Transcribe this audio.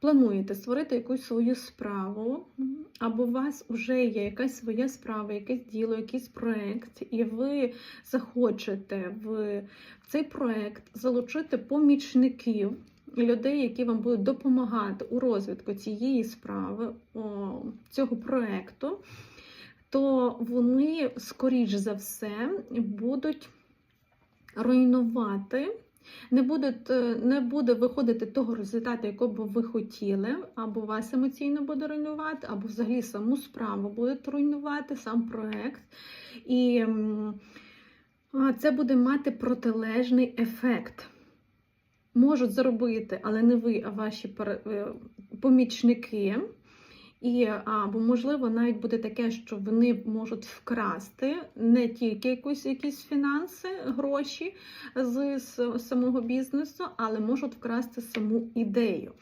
плануєте створити якусь свою справу, або у вас вже є якась своя справа, якесь діло, якийсь проект, і ви захочете в цей проект залучити помічників. Людей, які вам будуть допомагати у розвитку цієї справи, цього проекту, то вони, скоріш за все, будуть руйнувати, не, будуть, е, не буде виходити того результату, якого б ви хотіли, або вас емоційно буде руйнувати, або взагалі саму справу буде руйнувати, сам проект. І це буде мати протилежний ефект. Можуть зробити, але не ви, а ваші е, помічники. І або можливо навіть буде таке, що вони можуть вкрасти не тільки якусь якісь фінанси, гроші з, самого бізнесу, але можуть вкрасти саму ідею.